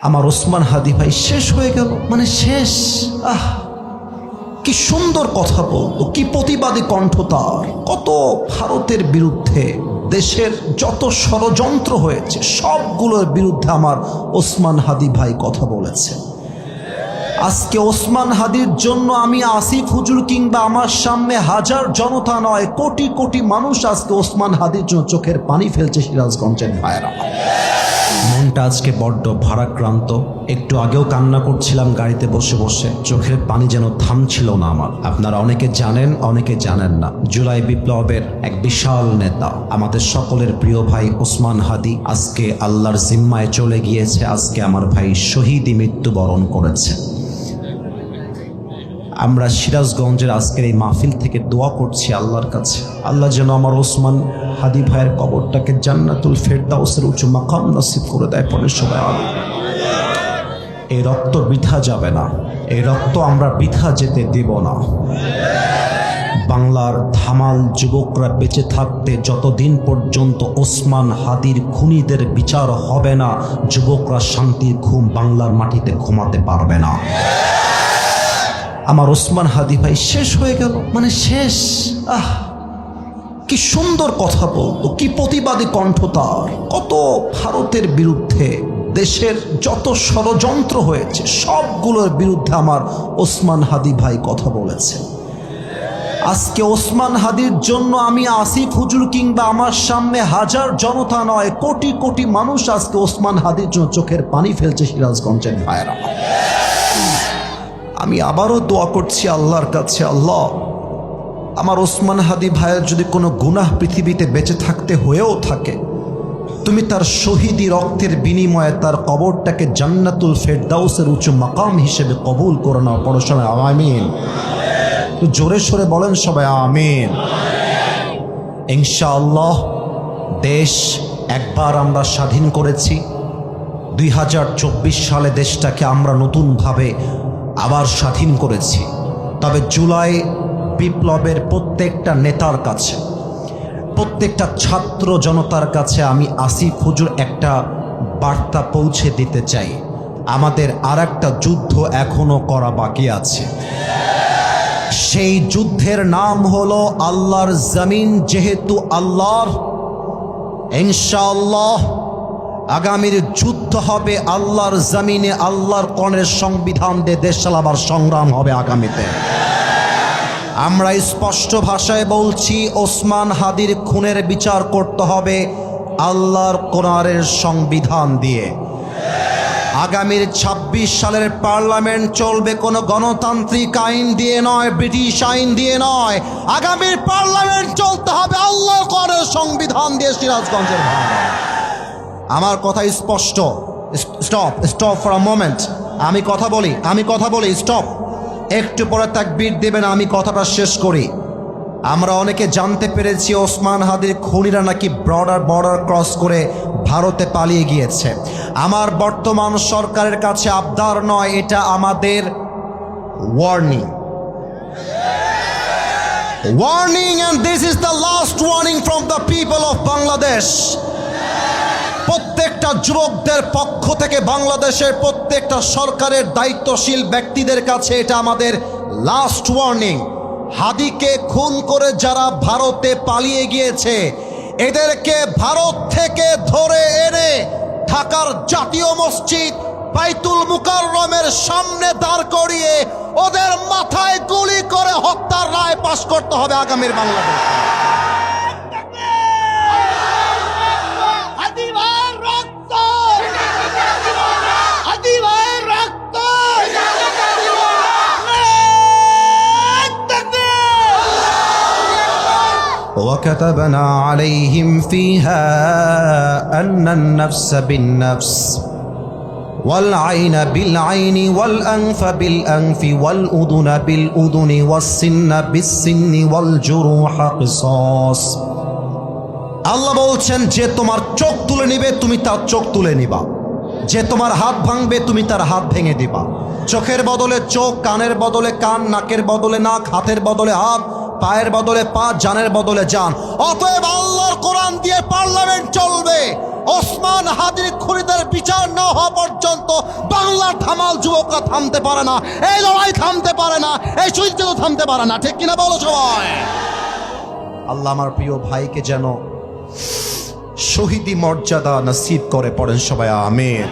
আমার ওসমান হাদি ভাই শেষ হয়ে গেল। মানে শেষ। আহ, কি সুন্দর কথা বলতো, কি প্রতিবাদী কণ্ঠ তার। কত ভারতের বিরুদ্ধে দেশের যত ষড়যন্ত্র হয়েছে, সবগুলোর বিরুদ্ধে আমার ওসমান হাদি ভাই কথা বলেছে। আজকে ওসমান হাদির জন্য আমি আসিফ হুজুর কিংবা আমার সামনে হাজার জনতা নয়, কোটি কোটি মানুষ আজকে ওসমান হাদির জন্য চোখের পানি ফেলছে সিরাজগঞ্জের ভাইরা মনটা আজকে বড্ড ভারাক্রান্ত। একটু আগেও কান্না করছিলাম গাড়িতে বসে বসে। চোখের পানি যেন থামছিল না আমার। আপনারা অনেকে জানেন অনেকে জানেন না। জুলাই বিপ্লবের এক বিশাল নেতা, আমাদের সকলের প্রিয় ভাই ওসমান হাদি, আজকে আল্লাহর জিম্মায় চলে গিয়েছে। আজকে আমার ভাই শহীদই মৃত্যুবরণ করেছে। আমরা সিরাজগঞ্জের আজকের এই মাহফিল থেকে দোয়া করছি আল্লাহর কাছে। আল্লাহ যেন আমার ওসমান হাদি ভাইয়ের কবরটাকে জান্নাতুল ফেরদাউসের উঁচু মাকাম নসিব করে দেয় পরে সবাই আলো এই রক্ত বৃথা যাবে না। এই রক্ত আমরা বৃথা যেতে দেব না। বাংলার ধামাল যুবকরা বেঁচে থাকতে যতদিন পর্যন্ত ওসমান হাদির খুনিদের বিচার হবে না, যুবকরা শান্তির ঘুম বাংলার মাটিতে ঘুমাতে পারবে না। আমার ওসমান হাদি ভাই শেষ হয়ে গেল। মানে শেষ। আহ, কি সুন্দর কথা বলতো, কি প্রতিবাদী কণ্ঠ তার। কত ভারতের বিরুদ্ধে দেশের যত ষড়যন্ত্র হয়েছে, সবগুলোর বিরুদ্ধে আমার ওসমান হাদি ভাই কথা বলেছে। আজকে ওসমান হাদির জন্য আমি আসিফ হুজুর কিংবা আমার সামনে হাজার জনতা নয়, কোটি কোটি মানুষ আজকে ওসমান হাদির জন্য চোখের পানি ফেলছে সিরাজগঞ্জের ভাইরা আমি আবারও দোয়া করছি আল্লাহর কাছে, আল্লাহ, আমার ওসমান হাদি ভাইয়ের যদি কোনো গুনাহ পৃথিবীতে বেঁচে থাকতে হয়েও থাকে, তুমি তার শহীদি রক্তের বিনিময়ে তার কবরটাকে জান্নাতুল ফেরদাউসের উঁচু মাকাম হিসেবে কবুল করে নাও পড়াশোনা আমিন। জোরে সোরে বলেন সবাই, আমিন। ইনশাআল্লাহ, দেশ একবার আমরা স্বাধীন করেছি। দুই হাজার চব্বিশ সালে দেশটাকে আমরা নতুনভাবে আবার স্বাধীন করেছি। তবে জুলাই বিপ্লবের প্রত্যেকটা নেতার কাছে, প্রত্যেকটা ছাত্র জনতার কাছে আমি আসিফ হুজুর একটা বার্তা পৌঁছে দিতে চাই। আমাদের আর একটা যুদ্ধ এখনও করা বাকি আছে। সেই যুদ্ধের নাম হলো আল্লাহর জমিন, যেহেতু আল্লাহর, ইনশাআল্লাহ আগামীর যুদ্ধ হবে আল্লাহর জমিনে, আল্লাহর কনের সংবিধান দিয়ে দেশ চালাবার সংগ্রাম হবে আগামীতে। আমরা স্পষ্ট ভাষায় বলছি, ওসমান হাদির খুনের বিচার করতে হবে আল্লাহর কোরআনের সংবিধান দিয়ে। আগামীর ২৬ সালের পার্লামেন্ট চলবে কোনো গণতান্ত্রিক আইন দিয়ে নয়, ব্রিটিশ আইন দিয়ে নয়। আগামীর পার্লামেন্ট চলতে হবে আল্লাহর কোরআনের সংবিধান দিয়ে সিরাজগঞ্জের ভাই আমার কথা স্পষ্ট। Stop stop for a moment আমি কথা বলি, আমি কথা বলি, স্টপ। একটু পরে তাকবীর দেবেন, আমি কথাটা শেষ করি। আমরা অনেকে জানতে পেরেছি ওসমান হাদির খুনিরা নাকি বর্ডার বর্ডার ক্রস করে ভারতে পালিয়ে গিয়েছে। আমার বর্তমান সরকারের কাছে আবদার নয়, এটা আমাদের warning warning and this is the last warning from the people of Bangladesh প্রত্যেকটা যুবকদের পক্ষ থেকে বাংলাদেশের প্রত্যেকটা সরকারের দায়িত্বশীল ব্যক্তিদের কাছে এটা আমাদের লাস্ট ওয়ার্নিং হাদিকে খুন করে যারা ভারতে পালিয়ে গিয়েছে, এদেরকে ভারত থেকে ধরে এনে ঢাকার জাতীয় মসজিদ বাইতুল মুকাররমের সামনে দাঁড় করিয়ে ওদের মাথায় গুলি করে হত্যার রায় পাশ করতে হবে আগামীর বাংলাদেশ। وكتبنا عليهم فيها أن النفس بالنفس والعين بالعين والأنف بالأنف والأذن بالأذن والسن بالسن والجروح قصاص আল্লাহ বলছেন যে তোমার চোখ তুলে নিবে তুমি তার চোখ তুলে নিবা যে তোমার হাত ভাঙবে তুমি তার হাত ভেঙে দিবা চোখের বদলে চোখ কানের বদলে কান নাকের বদলে নাক হাতের বদলে হাত পায়ের বদলে, পা জানের বদলে যান। অতএব আল্লাহর কোরআন দিয়ে পার্লামেন্ট চলবে। ওসমান হাদির খুনিদের বিচার না হওয়া পর্যন্ত বাংলার ধামাল যুবকরা থামতে পারে না, এই লড়াই থামতে পারে না, এই চুলতে থামতে পারে না। ঠিক কিনা বলো সবাই? আল্লাহ আমার প্রিয় ভাইকে যেন শহীদি মর্যাদা নসিব করে পড়েন সবাই আমির